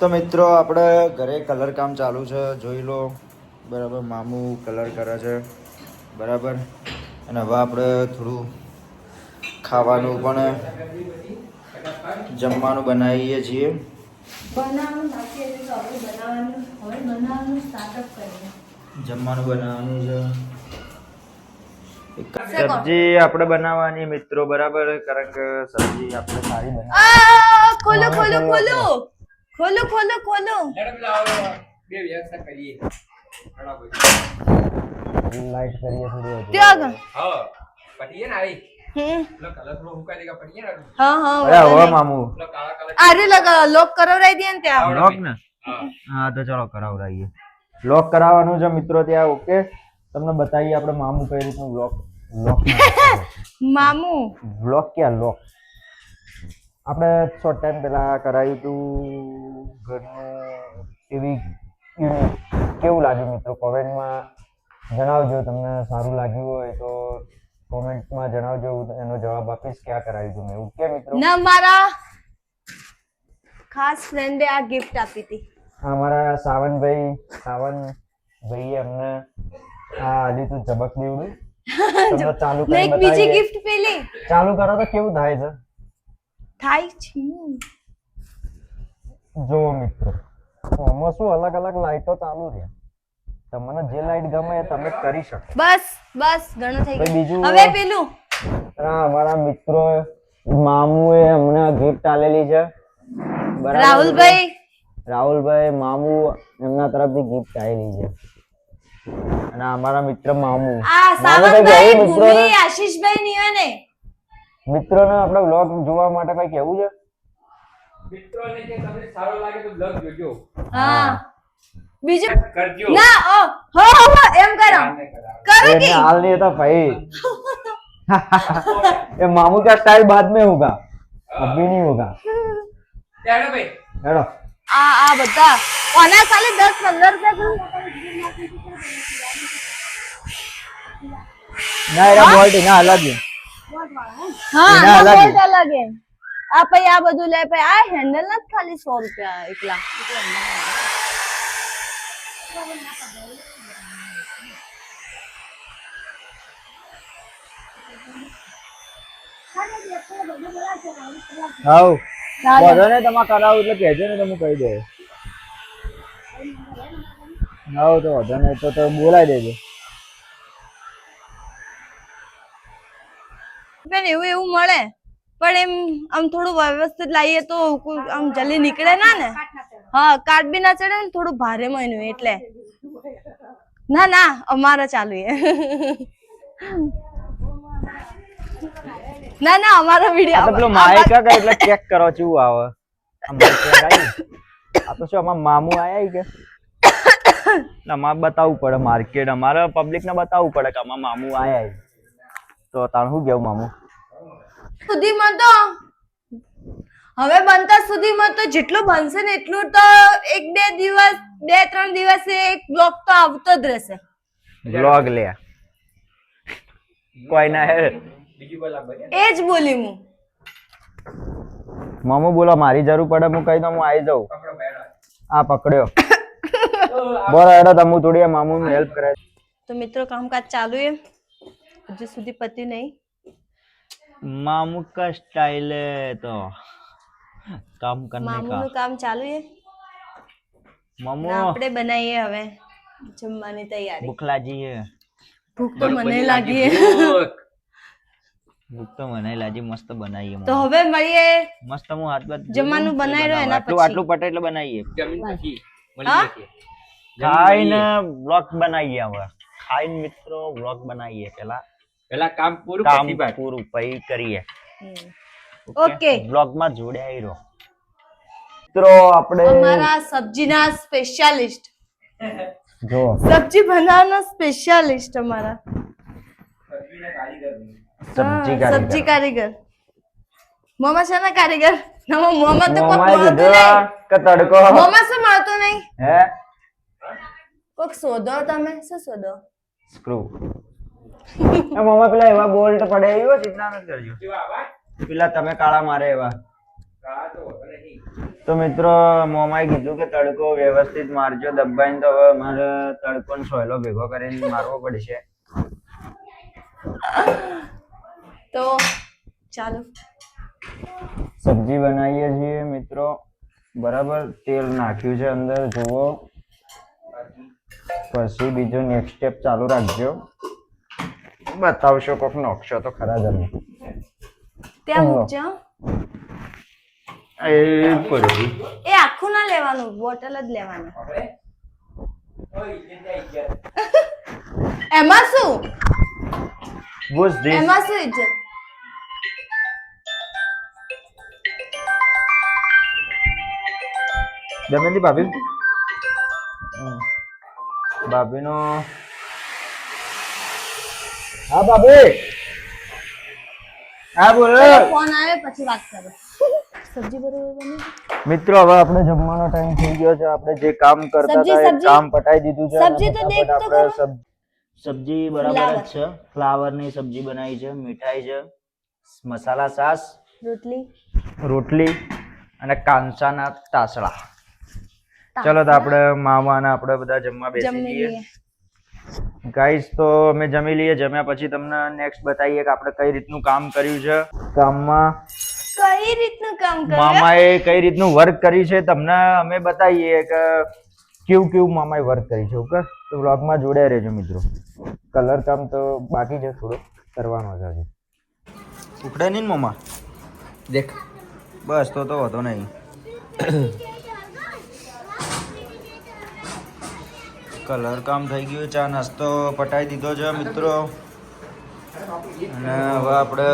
તો મિત્રો આપણે ઘરે કલર કામ ચાલુ છે. જોઈ લો. બરાબર મામું કલર કરે છે. બરાબર. અને હવે આપણે થોડું ખાવાનું પણ જમવાનું બનાવીએ છીએ. જમવાનું બનાવવાનું છે. સબ્જી આપણે બનાવવાની મિત્રો બરાબર? કારણ કે સબ્જી આપણે સારી બનાવી ખોલો ખોલો ખોલો. ખોલો ખોલો ખોલો. બે વ્યવસ્થા કરીએ. લાઈટ કરીએ થોડી. ત્યાં આગળ. હા. પટીએ ને આવી? લોક કરાવરાઈ દે ત્યાં. લોક ને? હા. હા તો ચલો કરાવરાઈએ. લોક કરાવવાનું છે મિત્રો ત્યાં ઓકે? તમને બતાવીએ આપણે મામુ કઈ રીતનું લોક લોક મામુ. વ્લોગ ક્યાં લોક આપણે શોર્ટ ટાઈમ પહેલા કરાયું હતું ઘરનું એવી કેવું લાગ્યું મિત્રો? કોમેન્ટમાં જણાવજો તમને સારું લાગ્યું હોય તો કોમેન્ટમાં જણાવજો એનો જવાબ આપીશ. ક્યાં કરાયું હતું મેં? ઓકે મિત્રો? ના મારા ખાસ ફ્રેન્ડે આ ગિફ્ટ આપી હતી. અમારા સાવનભાઈ સાવન ભાઈએ અમને આ આલી તું ઝબક દેવડું ચાલુ એક બીજી ગિફ્ટ પેલી. ચાલુ કરો તો કેવું થાય છે? થાય છે. જો મિત્રો આમાં શું અલગ અલગ લાઈટો ચાલુ છે. તમને જે લાઈટ ગમે એ તમે કરી શકો. બસ બસ ઘણું થઈ ગયું. બીજું- હવે પેલું. હા અમારા મિત્રો મામુએ અમને ગિફ્ટ આલેલી છે. બરાબર? રાહુલભાઈ? રાહુલભાઈ મામુ એમના તરફથી ગિફ્ટ આવેલી છે. અને અમારા મિત્ર મામુ. આ સાવંતભાઈ ભૂમિ આશીષભાઈ નિવાને. મિત્રોને આપણે વ્લોગ જોવા માટે કઈ કેવું છે મિત્રોને કે તમને સારો લાગે તો બ્લોગ જોજો હા બીજું કરજો ના ઓ હો હો હો, એમ કરો આને કરાવો. કરો એને કે हाल नहीं था भाई ये मामू का स्टाइल बाद में होगा अभी नहीं होगा ત્યારે ભાઈ हेलो આ આ બધા ઓના ખાલી 10 15 રૂપિયા ना एरा बोल्ट ना अलग है હા આ અલગ. હે આ પછી આ બધું લે પછી આ હેન્ડલ નથી ખાલી 100 રૂપિયા એકલા. હાઉ. બોલો ને તમારે કરાવું એટલે કહેજો ને તમે કહી દે. હાઉ તો વાંધો નહીં તો તો બોલાવી દેજો. એવું એવું મળે. પણ એમ આમ થોડું વ્યવસ્થિત લાવીએ તો આમ જલ્દી નીકળે ના ને? હા કાર્ડ બી ના ચડે ને થોડું ભારે મહિનું એટલે. ના ના અમારે ચાલુ ના ના અમારો વીડિયો પેલો માઇક કે એટલે ચેક કરો છું આવે? આ તો શું આમાં મામુ આયા કે? ના અમારે બતાવવું પડે માર્કેટ અમારે પબ્લિક ને બતાવવું પડે કે આમાં મામુ આયા તો તાણ શું કેવું મામુ? સુધીમાં તો હવે બનતા સુધીમાં તો જેટલું બનશે ને એટલું તો એક બે દિવસ બે ત્રણ દિવસે એક બ્લોગ તો આવતો જ રહેશે. બ્લોગ લે. કોઈ ના હે. એ જ બોલી હું. મામુ બોલો મારી જરૂર પડે હું કહી દઉં હું આવી જાઉં. આ પકડ્યો. બોલો એડો તમે થોડી મામુ હેલ્પ કરે તો મિત્રો કામકાજ ચાલુ એ હજુ સુધી પતિ નહીં. मामू का स्टाइल है तो काम करने મામુનું કામ ચાલુ है मामू ને આપણે બનાવીએ હવે જમવાની તૈયારી बुखला जी है ભૂખ તો મને લાગી હે. ભૂખ તો મને લાજી મસ્ત બનાવીએ તો હવે મળીએ મસ્ત હું હાથ બાથ જમવાનું બનાવી રહ્યો એના આટલું પછી આટલું પટે એટલે બનાવીએ જમીન પછી હા? મળી જશે ખાઈને બ્લોગ બનાવીએ હવે ખાઈને મિત્રો બ્લોગ બનાવીએ પેલા પેલા કામ પૂરું કામ પૂરું પછી કરીએ. ઓકે. બ્લોગમાં જોડાઈ રહો. મિત્રો આપણે અમારા સબ્જીના સ્પેશિયાલિસ્ટ. જો. સબ્જી બનાવવાના સ્પેશિયાલિસ્ટ અમારા. સબ્જી હા, સબ્જી કારીગર. મોમા શાના કારીગર? નમો મોમા તો કોક મળતું નહીં. કે તડકો. મોમા શું મળતું નહીં? હે? કોક શોધો તમે. શું શોધો? સ્ક્રૂ. મમ્મા પેલા એવા બોલ્ટ પડે એવો ચિંતા નથી કરજો. પેલા તમે કાળા મારે એવા. તો મિત્રો મોમાએ કીધું કે તડકો વ્યવસ્થિત મારજો દબાઈને તો હવે મારે તડકોનો સોયલો ભેગો કરીને મારવો પડશે. તો ચાલો. સબ્જી બનાવીએ છીએ મિત્રો. બરાબર તેલ નાખ્યું છે અંદર જુઓ. પછી બીજો નેક્સ્ટ સ્ટેપ ચાલુ રાખજો. બતાવશો કોક નોખશો તો ખરા જમે ત્યાં. મૂકજો. એ પડ્યું એ આખું ના લેવાનું બોટલ જ લેવાનું. એમાં શું? વોઝ ધીસ એમાં શું ઇજ્જત? દમેલી ભાભી? ભાભીનો હા ભાભી હા બોલો. ફોન આવે પછી વાત કરો. સબ્જી બરોબર બની મિત્રો હવે આપણે જમવાનો ટાઈમ થઈ ગયો છે. આપણે જે કામ કરતા હતા એ કામ પટાઈ દીધું છે. સબ્જી તો દેખ તો કરો સબ્જી બરાબર જ છે. ફ્લાવરની સબ્જી બનાવી છે મીઠાઈ છે મસાલા સાસ રોટલી. રોટલી અને કાંસાના તાસડા ચલો તો આપણે મામાના આપણે બધા જમવા બેસી જઈએ. ગાઈસ તો અમે જમી લઈએ જમ્યા પછી તમને નેક્સ્ટ બતાવીએ કે આપણે કઈ રીતનું કામ કર્યું છે. કામમાં કઈ રીતનું કામ કર્યું? મામાએ કઈ રીતનું વર્ક કર્યું છે તમને અમે બતાવીએ કે કેવું કેવું મામાએ વર્ક કર્યું છે ઓકે તો વ્લોગમાં જોડાઈ રહેજો મિત્રો. કલર કામ તો બાકી છે થોડું કરવાનો છે હજી. ઉખડે નહીં ને મામા? દેખ. બસ તો તો હતો નહીં. કલર કામ થઈ ગયું ચા નાસ્તો પટાઈ દીધો છે મિત્રો. અને હવે આપણે